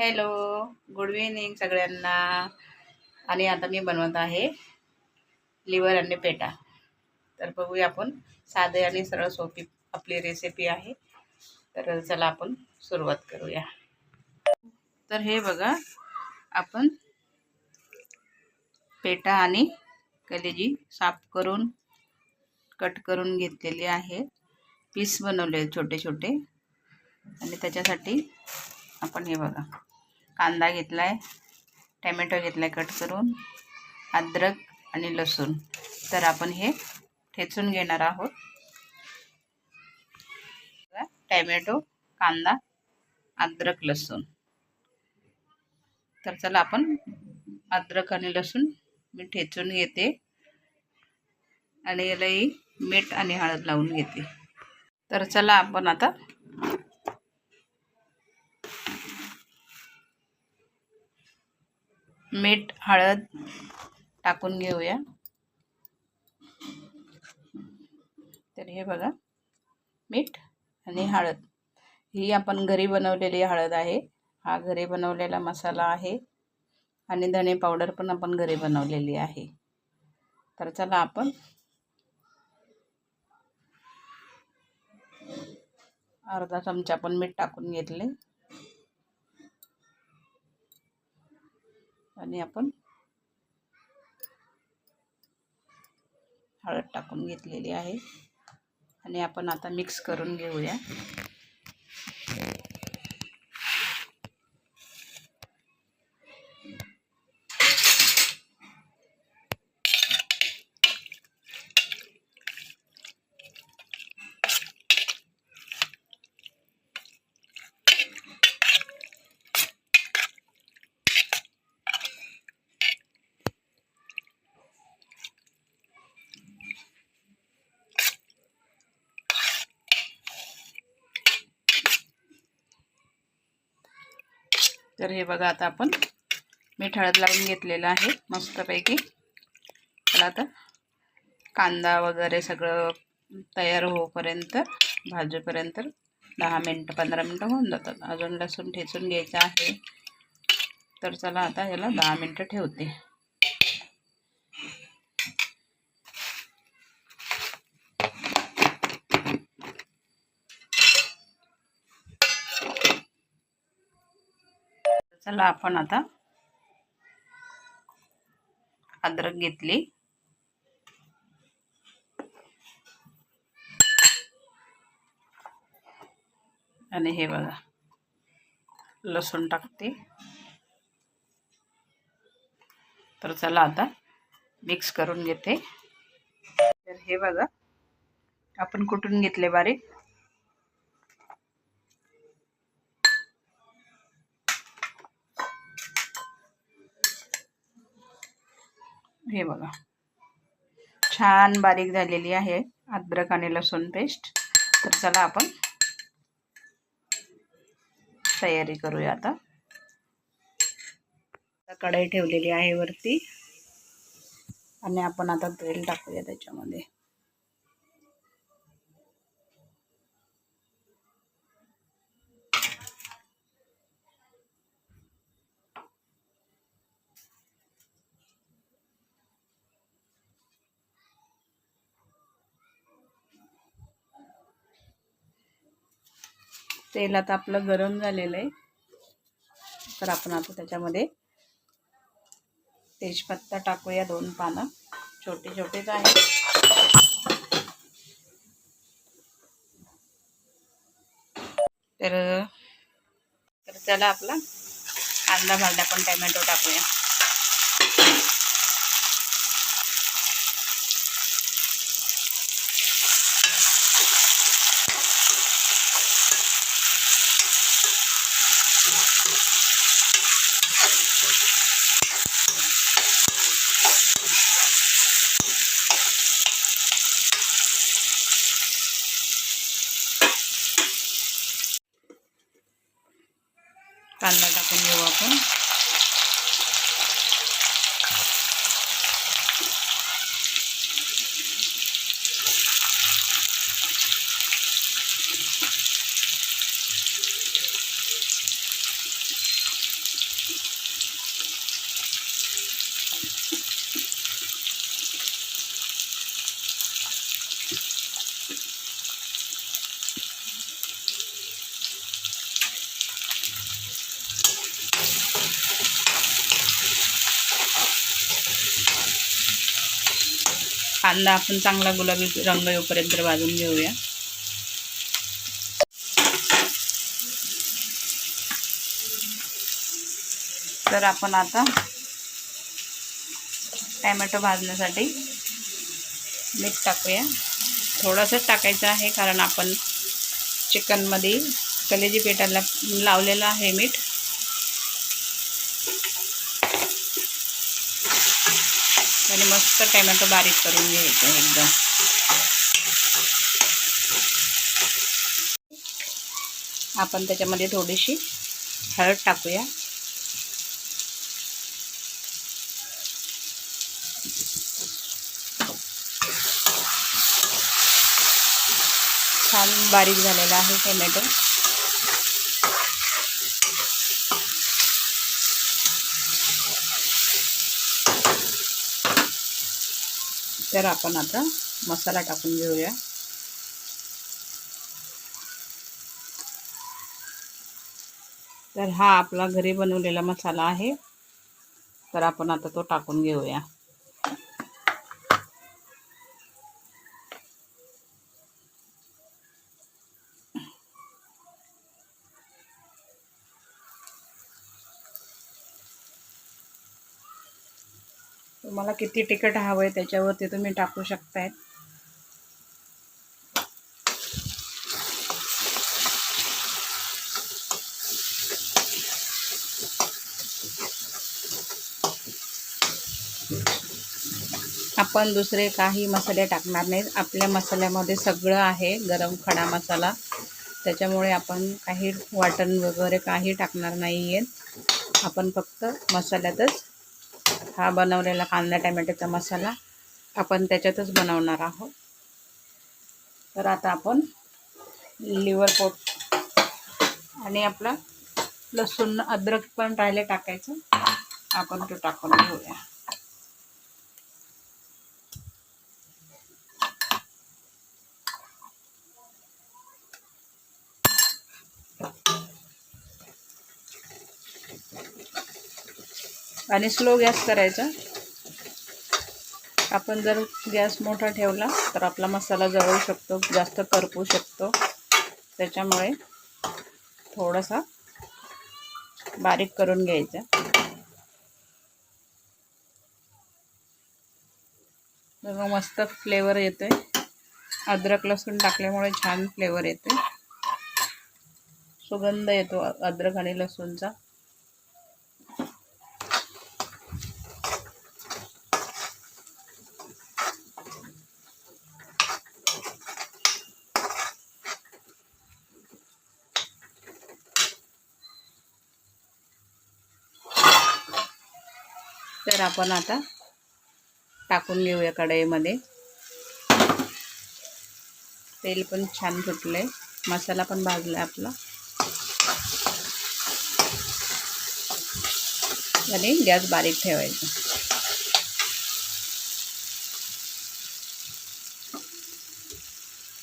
Hello good evening सगळ्यांना. आणि आता मी बनवत आहे लिव्हर आणि पेटा. तर बघूया आपण साधे आणि सरळ सोपी आपली रेसिपी आहे. तर चला आपण सुरुवात करूया. तर हे बघा आपण पेटा आणि कलेजी साफ करून कट करून घेतलेली आहे. पीस बनवले छोटे छोटे आणि त्याच्यासाठी आपण हे बघा. कांदा घेतला आहे टॅमॅटो घेतला आहे कट करून अद्रक आणि लसूण. तर आपण हे ठेचून घेणार आहोत. टॅमॅटो कांदा अद्रक लसूण. तर चला आपण अद्रक आणि लसूण मी ठेचून घेते. आणि यालाही मीठ आणि हळद लावून घेते. तर चला आपण आता मीठ हळद टाकून घेऊया. तर हे बघा मीठ आणि हळद. ही आपण घरी बनवलेली हळद आहे. हा घरी बनवलेला मसाला आहे. आणि धणे पावडर पण आपण घरी बनवलेली आहे. तर चला आपण अर्धा चमचा पण मीठ टाकून घेतले. आणि आपण हळद टाकून घेतलेली आहे. आणि आपण आता मिक्स करून घेऊया. तर हे बघा आता आपण मीठ हळद लावून घेतलेलं आहे मस्तपैकी. त्याला आता कांदा वगैरे सगळं तयार होईपर्यंत भाजूपर्यंत दहा मिनटं पंधरा मिनटं होऊन जातात. अजून लसूण ठेचून घ्यायचं आहे. तर चला आता याला दहा मिनटं ठेवते. चला आपण आता अद्रक घेतली. आणि हे बघा लसूण टाकते. तर चला आता मिक्स करून घेते. तर हे बघा आपण कुठून घेतले बारीक? हे बघा. छान बारीक झालेली आहे अद्रक आणि लसूण पेस्ट. तर चला आपण तयारी करूया आता. कढई ठेवलेली आहे वरती. आणि आपण आता तेल टाकूया त्याच्यामध्ये. तेल आता आपलं गरम झालेलं आहे. तर आपण आता त्याच्यामध्ये तेजपत्ता टाकूया दोन पानं. छोटे छोटेच आहे तर तर चला आपला कांदा भाजला पण टॅमॅटो टाकूया. कांदा आपण चांगला गुलाबी रंग येऊपर्यंत भाजून घेऊया. तर आपण आता टॅमॅटो भाजण्यासाठी मीठ टाकूया. थोडंसंच टाकायचं आहे कारण आपण चिकनमध्ये कलेजी पेटायला लावलेलं आहे मीठ. आणि मस्त टॅमॅटो बारीक करून घ्यायचं एकदम. आपण त्याच्यामध्ये थोडीशी हळद टाकूया. छान बारीक झालेला आहे टोमॅटो. तर आपण आता मसाला टाकून घेऊया. तर हा आपला घरी बनवलेला मसाला आहे. तर आपण आता तो टाकून घेऊया. तुम्हाला किती तिखट हवं आहे त्याच्यावरती तुम्ही टाकू शकताय आपण दुसरे काही मसाले टाकणार नाहीत. आपल्या मसाल्यामध्ये सगळं आहे गरम खडा मसाला. त्याच्यामुळे आपण काही वाटण वगैरे काही टाकणार नाही आहेत आपण फक्त मसाल्यातच हा बनवलेला कांदा टॅमॅटोचा मसाला आपण त्याच्यातच बनवणार आहोत. तर आता आपण लिव्हर पोट आणि आपला लसूण अद्रक पण राहिले टाकायचं. आपण तो टाकून घेऊया. आणि स्लो गॅस करायचा. आपण जर गॅस मोठा ठेवला तर आपला मसाला जळू शकतो जास्त करपू शकतो. त्याच्यामुळे थोडासा बारीक करून घ्यायचा. मग मस्त फ्लेवर येतोय. अद्रक लसूण टाकल्यामुळे छान फ्लेवर येते सुगंध येतो अद्रक आणि लसूणचा. तर आपण आता टाकून घेऊया कढईमध्ये. तेल पण छान सुटलंय मसाला पण भाजला आपला. आणि गॅस बारीक ठेवायचा.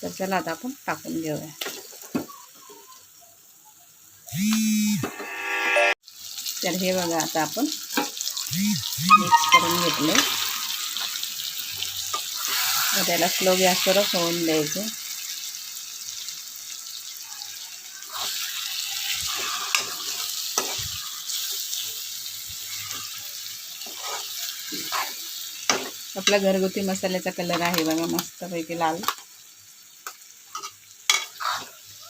तर चला आता आपण टाकून घेऊया. तर हे बघा आता आपण मिक्स करून घेतले. त्याला स्लो गॅसवरच होऊन द्यायचं. आपला घरगुती मसाल्याचा कलर आहे बघा मस्तपैकी लाल.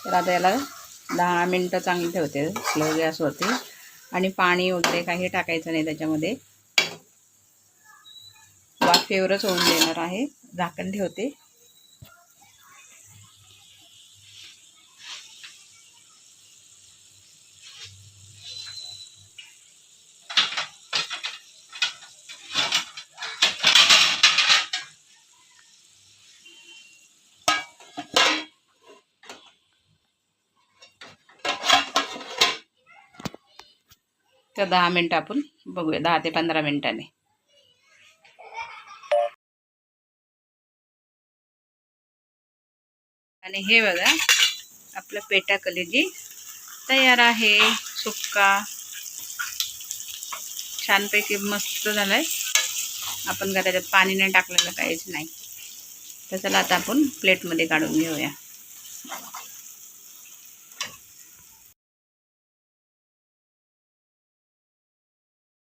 तर आता याला दहा मिनटं चांगली ठेवते स्लो गॅसवरती. आणि पाणी वगैरे काही टाकायचं नाही त्याच्यामध्ये. वाफेवरच होऊन देणार आहे. झाकण ठेवते. तर दहा मिनटं आपण बघूया दहा ते पंधरा मिनटाने. आणि हे बघा आपलं पेटा कलेजी तयार आहे सुक्का. छानपैकी मस्त झालाय. आपण का त्याच्यात पाणी नाही टाकलेलं काहीच नाही. तर चला आता आपण प्लेटमध्ये काढून घेऊया.